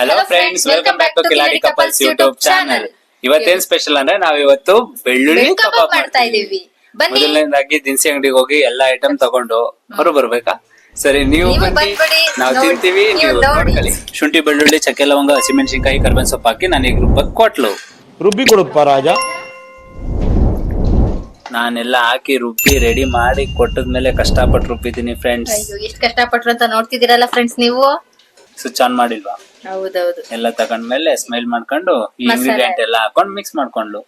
Hello friends welcome back to Kiladi couples YouTube channel ಇವತ್ತೇನ್ special ಅಂದ್ರೆ ನಾವ್ ಇವತ್ತು ಬೆಳ್ಳುಳ್ಳಿ ಕಬಾಬ್ ಮಾಡ್ತಾ ಇದೀವಿ ಮೊದಲನೇದಾಗಿ ದಿನಸಿ ಅಂಗಡಿಗೆ ಹೋಗಿ ಎಲ್ಲಾ ಐಟಮ್ ತಗೊಂಡು ಹೊರ ಬರ್ಬೇಕಾ? ಸರಿ ನೀವು ನೀವು ಬನ್ನಿ. ಬಂದ್ಬಿಡಿ, ನಾವು ತಿಂತೀವಿ ನೀವು ನೋಡ್ಕೊಳ್ಳಿ. ಶುಂಠಿ ಬೆಳ್ಳುಳ್ಳಿ ಚಕ್ಕೆ ಲವಂಗ ಹಸಿಮೆಣಸಿನಕಾಯಿ ಕರ್ಬೇನ್ ಸೊಪ್ಪು ಹಾಕಿ ಈಗ ರುಬ್ಬಕ್ ಕೊಟ್ಲು. ರುಬ್ಬಿ ಕೊಡಪ್ಪ ರಾಜ. ನಾನೆಲ್ಲ ಹಾಕಿ ರುಬ್ಬಿ ರೆಡಿ ಮಾಡಿ ಕೊಟ್ಟದ್ಮೇಲೆ ಕಷ್ಟಪಟ್ಟು ರುಬ್ಬಿದ್ದೀನಿ ಫ್ರೆಂಡ್ಸ್ ಎಷ್ಟು ಎಷ್ಟ್ ಕಷ್ಟಪಟ್ರು ಅಂತ ನೋಡ್ತಿದ್ದೀರಲ್ಲ ಫ್ರೆಂಡ್ಸ್ ನೀವು? ಸ್ವಿಚ್ ಆನ್ ಮಾಡಿಲ್ವಾ? ಹೌದೌದು. ಎಲ್ಲ ತಗೊಂಡ್ಮೇಲೆ ಸ್ಮೈಲ್ ಮಾಡ್ಕೊಂಡು ಈ ಮಸಾಲೆ. ಇಂಗ್ರೀಡಿಯಂಟ್ ಎಲ್ಲ ಹಾಕೊಂಡು ಮಿಕ್ಸ್ ಮಾಡ್ಕೊಂಡು.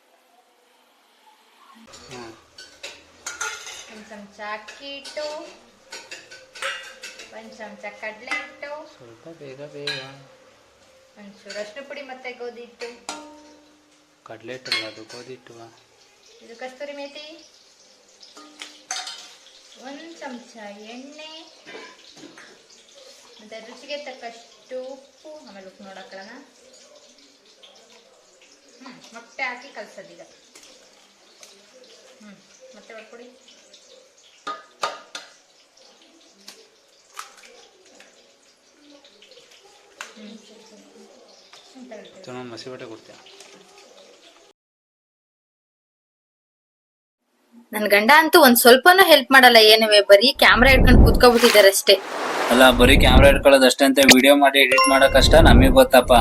ಒಂದು ಚಮಚ ಅಕ್ಕಿ ಹಿಟ್ಟು ಒಂದ್ ಚಮಚ ಕಡಲೆ ಹಿಟ್ಟು ಸ್ವಲ್ಪ ಬೇಗ ಬೇಗ. ಒಂಚೂರು ಅರಿಶಿನ ಪುಡಿ ಮತ್ತೆ ಗೋಧಿ ಹಿಟ್ಟು. ಕಡ್ಲೆ ಹಿಟ್ಟಲ್ಲ ಅದು ಗೋಧಿ ಹಿಟ್ಟು ಇದು ಕಸ್ತೂರಿ ಮೇಥಿ ಒಂದು ಚಮಚ ಎಣ್ಣೆ ಮತ್ತೆ ರುಚಿಗೆ ತಕ್ಕಷ್ಟು ಉಪ್ಪು ಆಮೇಲೆ ಉಪ್ಪು ನೋಡಕ್ಕಳನ ಹ್ಮ್ ಮೊಟ್ಟೆ ಹಾಕಿ ಕಲಸೋದೀಗ. ಹ್ಮ್ ಮತ್ತೆ ಹೊಡ್ಕೊಡಿ. ಚೆನ್ನಾಗಿ ಮಸಿ ಬಟ್ಟೆ ಕೊಡ್ತೀಯ ನನ್ ಗಂಡ ಅಂತೂ ಒಂದ್ ಸ್ವಲ್ಪನೂ ಹೆಲ್ಪ್ ಮಾಡಲ್ಲ ಏನುವೆ ಬರೀ ಕ್ಯಾಮ್ರಾ ಇಟ್ಕೊಂಡು ಕೂತ್ಕೊಬಿಟ್ಟಿದ್ದಾರೆ ಅಷ್ಟೇ ಅಲ್ಲ ಬರೀ ಕ್ಯಾಮ್ರಾ ಇಟ್ಕೊಳ್ಳೋದು ಅಷ್ಟೇ ಅಂತ ವಿಡಿಯೋ ಮಾಡಿ ಎಡಿಟ್ ಮಾಡೋ ಕಷ್ಟ ನಮಗ್ ಗೊತ್ತಪ್ಪ.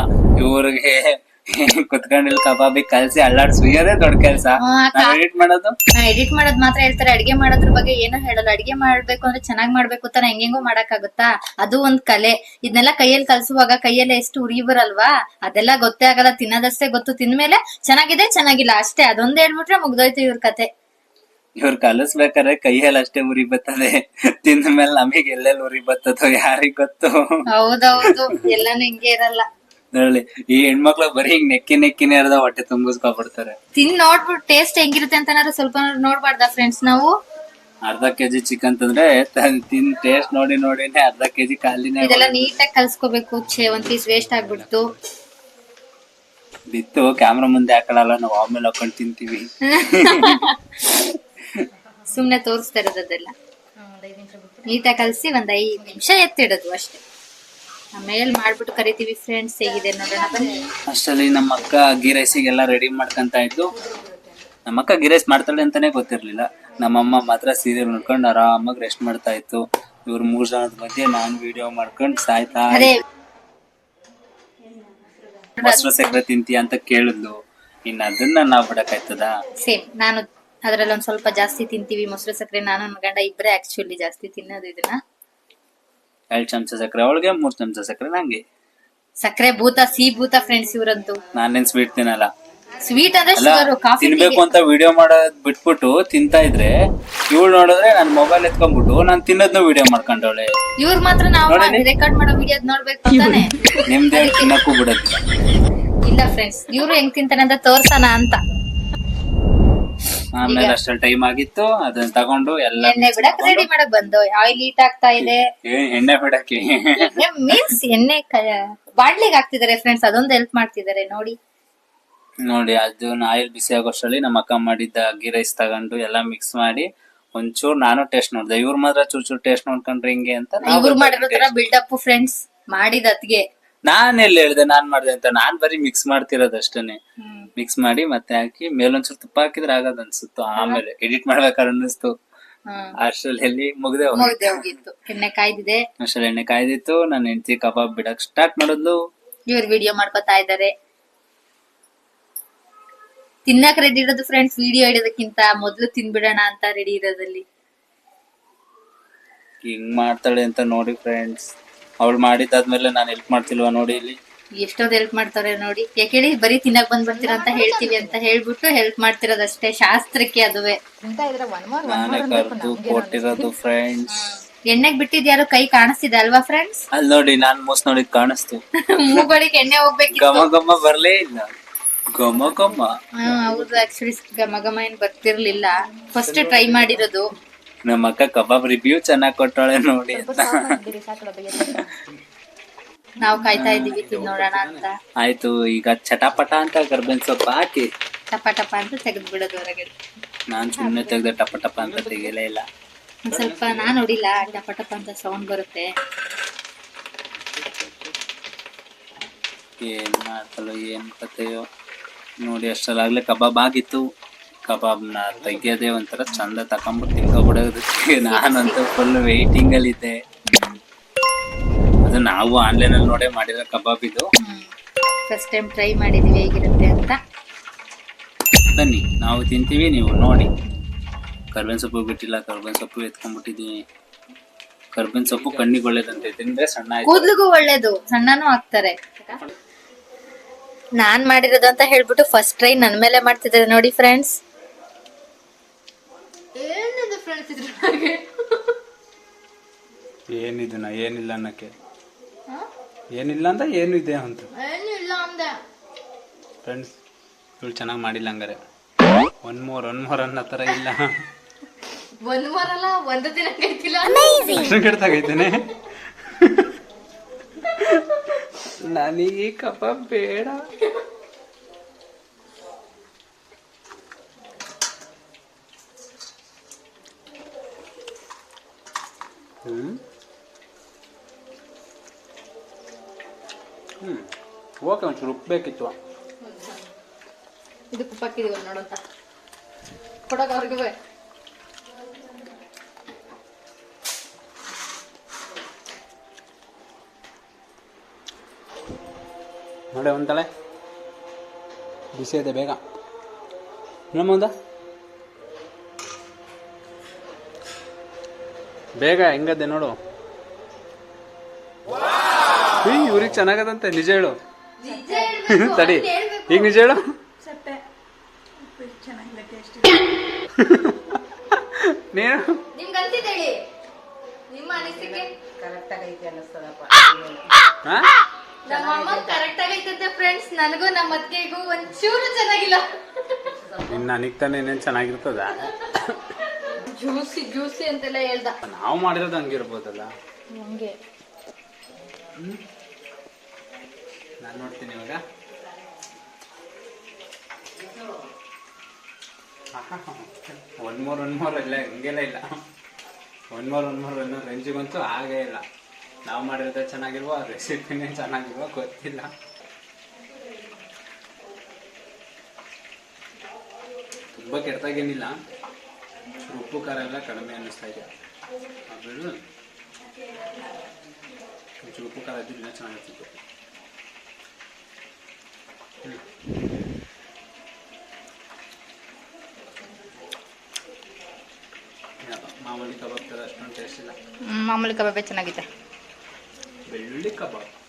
ಇವ್ರಿಗೆ ಕುತ್ಕೊಂಡಿಲ್ ಕಬಾಬಿ ಕಲ್ಸಿ ಅಲ್ಲಾಡ್ ಸುಯ್ಯೋದೇ ದೊಡ್ಡ ಕೆಲ್ಸ. ನಾವ್ ಎಡಿಟ್ ಮಾಡೋದು? ಎಡಿಟ್ ಮಾಡೋದ್ ಮಾತ್ರ ಹೇಳ್ತಾರೆ ಅಡಿಗೆ ಮಾಡೋದ್ರ ಬಗ್ಗೆ ಏನೂ ಹೇಳಲ್ಲ. ಅಡಿಗೆ ಮಾಡ್ಬೇಕು ಅಂದ್ರೆ ಚೆನ್ನಾಗ್ ಮಾಡ್ಬೇಕು ತಾನೆ ಹೆಂಗೆಂಗೋ ಮಾಡಕ್ಕಾಗುತ್ತಾ? ಅದು ಒಂದ್ ಕಲೆ. ಇದನ್ನೆಲ್ಲ ಕೈಯಲ್ಲಿ ಕಲ್ಸುವಾಗ ಕೈಯಲ್ಲಿ ಎಷ್ಟು ಉರಿ ಬರಲ್ವಾ? ಅದೆಲ್ಲ ಗೊತ್ತೇ ಆಗಲ್ಲ ತಿನ್ನೋದಷ್ಟೇ ಗೊತ್ತು. ತಿಂದ್ಮೇಲೆ ಚೆನ್ನಾಗಿದೆ ಚೆನ್ನಾಗಿಲ್ಲ. ಅಷ್ಟೇ ಅದೊಂದ್ ಹೇಳ್ಬಿಟ್ರೆ ಮುಗ್ದೋಯ್ತು ಇವ್ರ ಕತೆ. ಇವ್ರು ಕಲಿಸ್ಬೇಕಾದ್ರೆ ಕೈಯಲ್ಲಿ ಅಷ್ಟೇ ಉರಿ ಬತ್ತದೆ ತಿಂದ ಮೇಲೆ ನಮಗೆ ಎಲ್ಲೆಲ್ಲಿ ಉರಿ ಬರ್ತದೋ ಯಾರಿಗ್ ಗೊತ್ತು? ಹೌದೌದು. ಎಲ್ಲಾನು ಹಿಂಗೆ ಇರಲ್ಲ. ನೋಡಿ ಈ ಹೆಣ್ಮಕ್ಳು ಬರೀ ಹಿಂಗ್ ನೆಕ್ಕಿ ನೆಕ್ಕಿನೇ ಇರದ ಹೊಟ್ಟೆ ತುಂಬಿಸ್ಕೊಬಿಡ್ತಾರೆ. ತಿನ್ ನೋಡ್ಬಿಟ್ಟು ಟೇಸ್ಟ್ ಹೆಂಗಿರುತ್ತೆ ಅಂತ ಸ್ವಲ್ಪ ನೋಡ್ಬಾರ್ದ ಫ್ರೆಂಡ್ಸ್ ನಾವು? ಅರ್ಧ ಕೆಜಿ ಚಿಕನ್ ತಂದ್ರೆ ತಿನ್ ಟೇಸ್ಟ್ ನೋಡಿ ನೋಡಿನೇ ಅರ್ಧ ಕೆಜಿ ಖಾಲಿನೇ ಇದೆಲ್ಲ ನೀಟಾಗಿ ಕಲ್ಸ್ಕೋಬೇಕು. ಛೇ ಒಂದ್ ಪೀಸ್ ವೇಸ್ಟ್ ಆಗ್ಬಿಡ್ತು. ಬಿತ್ತು ಕ್ಯಾಮ್ರಾ ಮುಂದೆ ಹಾಕಳಲ್ಲ ನಾವು ಆಮೇಲೆ ಹಾಕೊಂಡು ತಿಂತೀವಿ. ಸುಮ್ನೆ ತೋರಿಸ್ತಾ ಇರೋದೆಲ್ಲ ನೀಟಾಗಿ ಕಲಸಿ ಒಂದ್ ಐದು ನಿಮಿಷ ಎತ್ತಿಡೋದು ಅಷ್ಟೇ. ಆಮೇಲೆ ಮಾಡ್ಬಿಟ್ಟು ಕರಿತೀವಿ ಫ್ರೆಂಡ್ಸ್ ಹೇಗಿದೆ ನೋಡೋಣ ಬನ್ನಿ ಅಷ್ಟರಲ್ಲಿ ನಮ್ಮ ಅಕ್ಕ ಗೀ ರೈಸಿಗೆಲ್ಲ ರೆಡಿ ಮಾಡ್ಕೊಂತ ಇದ್ದು ನಮ್ಮ ಅಕ್ಕ ಗೀ ರೈಸ್ ಮಾಡ್ತಾಳೆ ಅಂತಾನೆ ಗೊತ್ತಿರ್ಲಿಲ್ಲ. ನಮ್ಮಮ್ಮ ಮಾತ್ರ ಸೀರಿಯಲ್ ನೋಡ್ಕೊಂಡು ಆರಾಮಾಗಿ ರೆಸ್ಟ್ ಮಾಡ್ತಾ ಇತ್ತು. ಇವ್ರ ಮೂರ್ ಜನದ ಮಧ್ಯೆ ನಾನ್ ವಿಡಿಯೋ ಮಾಡ್ಕೊಂಡು ಸಾಯ್ತಾ ಮೊಸರು ಸಕ್ಕರೆ ತಿಂತೀಯ ಅಂತ ಕೇಳಿದ್ಲು. ಇನ್ನ ಅದನ್ನ ನಾವ್ ಬಿಡಕ್ಕಾಯ್ತದ? ಸೇಮ್ ನಾನು ಅದ್ರಲ್ಲಿ ಒಂದ್ ಸ್ವಲ್ಪ ಜಾಸ್ತಿ ತಿಂತೀವಿ. ಮೊಸರು ಸಕ್ಕರೆ ನಾನು ನನ್ನ ಗಂಡ ಇಬ್ಬರೇ ಆಕ್ಚುಲಿ ಜಾಸ್ತಿ ತಿನ್ನೋದು ಇದನ್ನ. ಎರಡ್ ಚಮಚ ಸಕ್ಕರೆ ಅವಳಿಗೆ ಮೂರ್ ಚಮಚ ಸಕ್ಕರೆ ನಂಗೆ. ಸಕ್ಕರೆ ಭೂತ ಸಿಹಿ ಭೂತ ಫ್ರೆಂಡ್ಸ್ ಇವರಂತೂ. ನಾನೇನ್ ಸ್ವೀಟ್ ತಿನ್ನಲ್ಲ. ಸ್ವೀಟ್ ಅಂದ್ರೆ ಅಲ್ಲ ಶುಗರ್ ಕಾಫಿ ತಿನ್ಬೇಕು. ಅಂತ ವಿಡಿಯೋ ಮಾಡೋದ್ ಬಿಟ್ಬಿಟ್ಟು ತಿಂತಾ ಇದ್ರೆ ಇವಳು ನೋಡಿದ್ರೆ ನನ್ ಮೊಬೈಲ್ ಎತ್ಕೊಂಡ್ಬಿಟ್ಟು ನಾನ್ ತಿನ್ನೋದ್ನ ವಿಡಿಯೋ ಮಾಡ್ಕೊಂಡವಳೆ. ಇವ್ರ ಮಾತ್ರ ನಾವು. ರೆಕಾರ್ಡ್ ಮಾಡೋ ವಿಡಿಯೋ ನೋಡ್ಬೇಕು ಅಂತಾನೆ. ನಿಮ್ದೇ ತಿನ್ನಕ್ಕೂ ಬಿಡೋದಿಲ್ಲ. ಇಲ್ಲ ಫ್ರೆಂಡ್ಸ್ ಇವ್ರು ಹೆಂಗ್ ತಿಂತಾನೆ ಅಂತ ತೋರ್ಸಣ ಅಂತ. ಆಮೇಲೆ ಅಷ್ಟ್ರಲ್ಲಿ ಟೈಮ್ ಆಗಿತ್ತು ಅದನ್ನ ತಗೊಂಡು ಎಲ್ಲ ಎಣ್ಣೆ ಬಿಡಕ್ ರೆಡಿ ಮಾಡಕ್ ಬಂದು ಆಯಿಲ್ ಹೀಟ್ ಆಗ್ತಾ ಇದೆ. ಏ, ಎಣ್ಣೆ ಬಿಡಕ್ಕೆ. ಮೀನ್ಸ್ ಎಣ್ಣೆ ಬಾಡ್ಲಿಗೆ ಹಾಕ್ತಿದ್ದಾರೆ ಫ್ರೆಂಡ್ಸ್ ಅದೊಂದು ಹೆಲ್ಪ್ ಮಾಡ್ತಿದ್ದಾರೆ ನೋಡಿ. ನೋಡಿ ಅದನ್ನ ಆಯಿಲ್ ಬಿಸಿ ಆಗೋಷ್ಟರಲ್ಲಿ ನಮ್ಮ ಅಕ್ಕ ಮಾಡಿದ್ದ ಅಗ್ಗಿ ರೈಸ್ ತಗೊಂಡು ಎಲ್ಲ ಮಿಕ್ಸ್ ಮಾಡಿ ಒಂಚೂರು ನಾನು ಟೇಸ್ಟ್ ನೋಡ್ದೆ. ಇವ್ರ ಮಾತ್ರ ಚೂರ್ ಚೂರ್ ಟೇಸ್ಟ್ ನೋಡ್ಕೊಂಡ್ರೆ ಹಿಂಗೆ ಅಂತ ನಾವು ಇವ್ರು ಮಾಡಿರೋ ತರ ಬಿಲ್ಡ್ ಬಿಲ್ಡಪ್ ಫ್ರೆಂಡ್ಸ್ ಮಾಡಿದ ಅತ್ಗೆ ನಾನ್ ಎಲ್ಲಿ ಹೇಳ್ದೆ ನಾನ್ ಮಾಡ್ದೆ ಅಂತ. ನಾನ್ ಬರೀ ಮಿಕ್ಸ್ ಮಾಡ್ತಿರೋದು ಅಷ್ಟೇನೆ. ಮಿಕ್ಸ್ ಮಾಡಿ ಮತ್ತೆ ಹಾಕಿ ಮೇಲೊಂಚೂರು ತುಪ್ಪ ಹಾಕಿದ್ರೆ ಆಗದ್ ಅನ್ಸುತ್ತೋ. ಆಮೇಲೆ ಎಡಿಟ್ ಮಾಡ್ಬೇಕಾದ್ರೆ ಅನ್ನಿಸ್ತು ಅಷ್ಟರಲ್ಲಿ ಮುಗ್ದೆ ಮುಗ್ದೆ ಹೋಗಿತ್ತು. ಎಣ್ಣೆ ಕಾಯ್ದಿದೆ. ಅಷ್ಟರಲ್ಲಿ ಎಣ್ಣೆ ಕಾಯ್ದಿತ್ತು. ನನ್ನ ಹೆಂಡತಿ ಕಬಾಬ್ ಬಿಡಕ್ ಸ್ಟಾರ್ಟ್ ಮಾಡಿದ್ಲು. ಇವ್ರು ವಿಡಿಯೋ ಮಾಡ್ಕೊತಾ ಇದ್ದಾರೆ. ತಿನ್ನಕ್ ರೆಡಿ ಇರೋದು ಫ್ರೆಂಡ್ಸ್ ವಿಡಿಯೋ ಇಡೋದಕ್ಕಿಂತ ಮೊದಲು ತಿನ್ಬಿಡೋಣ ಅಂತ ರೆಡಿ ಇರೋದಲ್ಲಿ. ಹಿಂಗ್ ಮಾಡ್ತಾಳೆ ಅಂತ ನೋಡಿ ಫ್ರೆಂಡ್ಸ್ ಅವಳು ಮಾಡಿದ್ದಾದ್ಮೇಲೆ ನಾನು ಹೆಲ್ಪ್ ಮಾಡ್ತಿಲ್ವಾ ನೋಡಿ ಇಲ್ಲಿ? ಎಷ್ಟೊಂದು ಹೆಲ್ಪ್ ಮಾಡ್ತಾರೆ ನೋಡಿ. ಯಾಕೆ ಹೇಳಿ ಬರೀ ತಿನ್ನಕ್ ಬಂದ್ ಬರ್ತೀರಾ ಅಂತ ಹೇಳ್ತೀವಿ ಅಂತ ಹೇಳ್ಬಿಟ್ಟು ಹೆಲ್ಪ್ ಮಾಡ್ತಿರೋದಷ್ಟೇ ಶಾಸ್ತ್ರಕ್ಕೆ ಅದುವೆ. ಕೊಟ್ಟಿರೋದು ಫ್ರೆಂಡ್ಸ್ ಎಣ್ಣೆಗ್ ಬಿಟ್ಟಿದ್ ಯಾರು ಕೈ ಕಾಣಿಸ್ತಿದೆ ಅಲ್ವಾ ಫ್ರೆಂಡ್ಸ್ ಅಲ್ಲಿ ನೋಡಿ ನಾನ್ ಮೂಸ್ ನೋಡಿ ಕಾಣಿಸ್ತು. ಮೂಗಳಿಗೆ ಎಣ್ಣೆ ಹೋಗ್ಬೇಕು ಗಮ ಗಮ ಬರ್ಲೇ ಇಲ್ಲ. ಗಮ ಗಮ ಹೌದು ಆಕ್ಚುಲಿ ಗಮ ಗಮ ಏನ್ ಬರ್ತಿರ್ಲಿಲ್ಲ. ಫಸ್ಟ್ ಟ್ರೈ ಮಾಡಿರೋದು. ನಮ್ಮ ಅಕ್ಕ ಕಬಾಬ್ ರಿವ್ಯೂ ಚೆನ್ನಾಗಿ ಕೊಟ್ಟಾಳೆ ನೋಡಿ ಅಂತ. ನಾವು ಕಾಯ್ತಾ ಇದೀವಿ ತಿನ್ನೋಣ ಅಂತ. ಆಯ್ತು ಈಗ ಚಟಪಟ ಅಂತ ಕರ್ಬೇವಿನ ಸೊಪ್ಪು ಹಾಕಿ. ಟಪ ಟಪ ಅಂತ ತೆಗೆದು ಬಿಡೋದು ಹೊರಗೆ. ನಾನ್ ಸುಮ್ನೆ ತೆಗ್ದೆ ಟಪ ಟಪ ಅಂತ ತೆಗೆಯಲೇ ಇಲ್ಲ. ಒಂದ್ ಸ್ವಲ್ಪ ನಾನ್ ನೋಡಿಲ್ಲ ಟಪ ಟಪ ಅಂತ ಸೌಂಡ್ ಬರುತ್ತೆ. ಏನ್ ಮಾಡ್ತಾಳೋ ಏನ್ ಕತೆಯೋ. ನೋಡಿ ಅಷ್ಟರಲ್ಲಾಗ್ಲೇ ಕಬಾಬ್ ಆಗಿತ್ತು. ಕಬಾಬ್ನ ತೆಗಿಯೋದೇ ಒಂಥರ ಚಂದ ತಕೊಂಬಿಟ್ಟು ತಿನ್ಕೊಬಿಡೋದಕ್ಕೆ ನಾನಂತೂ ಫುಲ್ ವೆಯ್ಟಿಂಗಲ್ಲಿದ್ದೆ ಅದು ನಾವು ಆನ್ಲೈನಲ್ಲಿ ನೋಡೇ ಮಾಡಿರೋ ಕಬಾಬ್ ಇದು. ಫಸ್ಟ್ ಟೈಮ್ ಟ್ರೈ ಮಾಡಿದೀವಿ ಹೇಗಿರುತ್ತೆ ಅಂತ. ಬನ್ನಿ ನಾವು ತಿಂತೀವಿ ನೀವು ನೋಡಿ. ಕರ್ಬೇವಿನ ಸೊಪ್ಪು ಬಿಟ್ಟಿಲ್ಲ ಕರ್ಬೇವಿನ ಸೊಪ್ಪು ಎತ್ಕೊಂಡ್ಬಿಟ್ಟಿದ್ದೀನಿ ಕರ್ಬೇವಿನ ಸೊಪ್ಪು ಕಣ್ಣಿಗೆ ಒಳ್ಳೇದಂತೆ ತಿಂದ್ರೆ ಸಣ್ಣ ಆಯ್ತು. ಕೂದ್ಲಿಗೂ ಒಳ್ಳೇದು ಸಣ್ಣನೂ ಹಾಕ್ತಾರೆ ನಾನ್ ಮಾಡಿರೋದು ಅಂತ ಹೇಳ್ಬಿಟ್ಟು ಫಸ್ಟ್ ಟ್ರೈ ನನ್ ಮೇಲೆ ಮಾಡ್ತಿದ್ದಾರೆ ನೋಡಿ ಫ್ರೆಂಡ್ಸ್ ಏನಿದು ನಾ ಏನಿಲ್ಲ ಅನ್ನಕ್ಕೆ. ಏನಿಲ್ಲ ಅಂದ ಏನು ಇದೆ ಅಂತ. ಏನಿಲ್ಲ ಅಂದೆ. ಫ್ರೆಂಡ್ಸ್ ಇವಳು ಚೆನ್ನಾಗಿ ಮಾಡಿಲ್ಲ ಹಂಗಾರೆ. ಒನ್ ಮೋರ್ ಒನ್ ಮೋರ್ ಅನ್ನೋ ಥರ ಇಲ್ಲ. ಒಂದ್ ಮರಲ್ಲ ಒಂದು ದಿನ ಕೈತಿಲ್ಲ ಕೆಡ್ತಾಗೈತೇನೆ ನನಗೆ ಕಪ ಬೇಡ. ಹ್ಮ್? ಓಕೆ ಒಂಚೂರು ಉಪ್ಪು ಬೇಕಿತ್ತು ಉಪ್ಪು ಕುಪ್ಪಾಕಿದೀವಲ್ಲ ನೋಡಂತ ಕೊಡೋಕೆ ಅವ್ರಿಗೂ ನೋಡಿ ಒಂದಳೆ. ಬಿಸಿ ಇದೆ ಬೇಗ. ನಮ್ಮ ಒಂದ? ಬೇಗ ಹೆಂಗದೆ ನೋಡು. ಇವ್ರಿಗೆ ಚೆನ್ನಾಗದಂತೆ ನಿಜ ಹೇಳು. ತಡಿ. ಈಗ ನಿಜ ಹೇಳು. ನೀನು? ನಿಮ್ಮ ನನಗೆ ತಾನೇ ಏನೇನು ಚೆನ್ನಾಗಿರ್ತದ? ಜ್ಯೂಸಿ ಜ್ಯೂಸಿ ಅಂತೆಲ್ಲ ಹೇಳ್ದ. ನಾವು ಮಾಡಿರೋದು ಹಂಗಿರ್ಬೋದಲ್ಲ? ಹಂಗೆ. ನಾನು ನೋಡ್ತೀನಿ ಇವಾಗ. ಒನ್ ಮೋರ್ ಒನ್ ಮೋರ್ ಇಲ್ಲ, ಹಂಗೆಲ್ಲ ಇಲ್ಲ. ಒನ್ ಮೋರ್ ಒನ್ ಮೋರ್ ಅನ್ನೋ ರೇಂಜಿಗಂತೂ ಆಗೇ ಇಲ್ಲ. ನಾವು ಮಾಡಿರೋದೇ ಚೆನ್ನಾಗಿಲ್ವೋ, ಆ ರೆಸಿಪಿನೇ ಚೆನ್ನಾಗಿಲ್ವೋ ಗೊತ್ತಿಲ್ಲ. ತುಂಬ ಕೆಟ್ಟದಾಗೇನಿಲ್ಲ. ಉಪ್ಪು, ಖಾರ ಎಲ್ಲ ಕಡಿಮೆ ಅನ್ನಿಸ್ತಾ ಇದೆ. ಆಮೇಲೆ ಉಪ್ಪು, ಖಾರ ಇದ್ದು ಇನ್ನೂ ಚೆನ್ನಾಗಿರ್ತಿತ್ತು. ಯಾವ್ದೋ ಮಾಮೂಲಿ ಕಬಾಬೇ ಚೆನ್ನಾಗಿದೆ. ಬೆಳ್ಳುಳ್ಳಿ ಕಬಾಬ್.